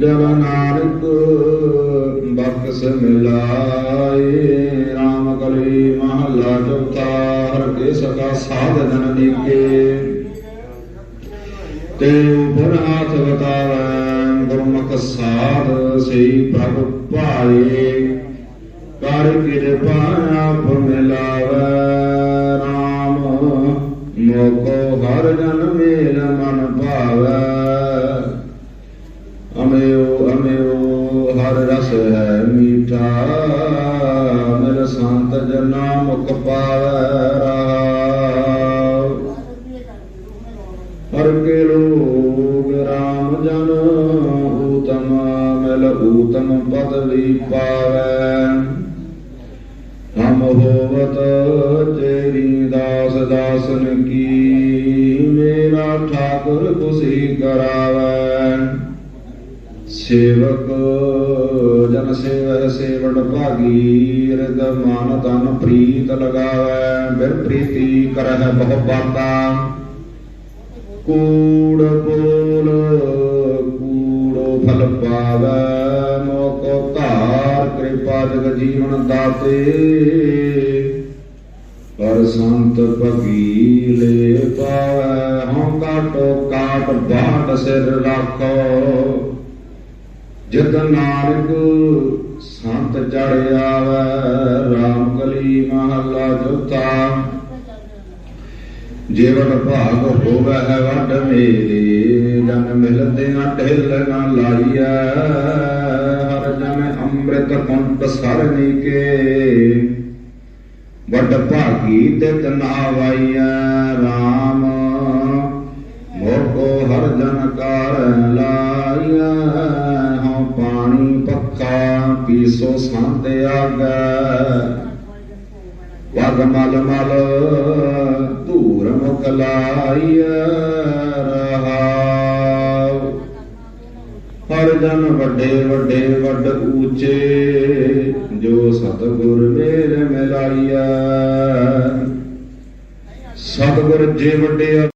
ਜਨ ਨਾਨਕ ਬਖਸ਼ ਮਿਲਾਏ RAM ਕਲੀ ਮਹਲਾ ਚੌਥਾ, ਹਰ ਕੇ ਸਦਾ ਸਾਧ ਜਨ ਤੇ ਉਪਰ ਹਾਥ ਬਤਾਵੈ ਗੁਰਮੁਖ ਸਾਧ ਸਈ ਪ੍ਰਭ ਭਾਏ। ਕਰ ਕਿਰਪਾ ਆਪ ਮਿਲਾਵੈ RAM ਮੋਕੋ ਹਰ ਜਨ ਮੇਲ ਮਨ ਭਾਵੈ। ਹਰ ਰਸ ਹੈ ਮੀਠਾ ਮਿਲ ਸੰਤ ਜਨਾ ਮੁਖ ਪਾਵੈ ਰਹਾਉ ਹਰ ਕੇ ਲੋਗ ਰਾਮ ਜਨ, ਊਤਮ ਮਿਲ ਊਤਮ ਪਦਵੀ ਪਾਵੈ। ਹਮ ਹੋਵਤ ਤੇਰੀ ਦਾਸ ਦਾਸਨ ਕੀ, ਮੇਰਾ ਠਾਕੁਰ ਖੁਸ਼ੀ ਕਰਾਵੈ। ਸੇਵਕ, ਜਨ ਸੇਵ ਸੇਵਟ ਭਾਗੀ ਰਿਦ ਮਨ ਤਨ ਪ੍ਰੀਤ ਲਗਾਵੈ, ਬਿਰ ਪ੍ਰੀਤੀ ਕਰਹਿ ਬਹੁ ਬਾਤਾ। ਕੂੜ ਬੋਲ ਕੂੜੋ ਫਲ ਪਾਵੈ, ਮੋਕੋ ਧਾਰ ਕਿਰਪਾ ਜਗ ਜੀਵਨ ਦਾਤੇ। ਪਰ ਸੰਤ ਭਗੀਲੇ ਪਾਵੈ, ਹਉ ਕਾਟੋ ਕਾਟ ਬਾਟ ਸਿਰ ਰੱਖੋ ਜਦ ਨਾਨਕ ਸੰਤ ਚੜ ਆਵੈ RAM ਕਲੀ ਮਹਲਾ ਚੌਥਾ ਜੀਵਨ ਭਾਗ ਹੋਵੇ ਹੈ ਵੱਡ ਮੇਰੇ ਜਨ ਮਿਲਦੇ ਨਾ ਢਿੱਲ ਨਾ ਲਾਈਐ ਹਰ ਜਨ ਅੰਮ੍ਰਿਤ ਪੰਤ ਸਰਨੀ ਕੇ। ਵੱਡ ਭਾਗੀ ਤੇ ਤਨਾ ਵਾਈਐ RAM ਮੋਕੋ ਹਰ ਜਨ ਕਾਰ ਲਾ। ਸੋ ਪੀਸੋ ਸੰਤ ਆਗੈ। ਵਗ ਮਲ ਮਲ ਧੂਰ ਮੁਖ ਲਾਈਐ ਰਹਾਉ। ਹਰ ਜਨ ਵੱਡੇ ਵੱਡੇ ਵੱਡ ਊਚੇ, ਜੋ ਸਤਿਗੁਰ ਮੇਲ ਮਿਲਾਈਐ। ਸਤਿਗੁਰ ਜੇ ਵੱਡੇ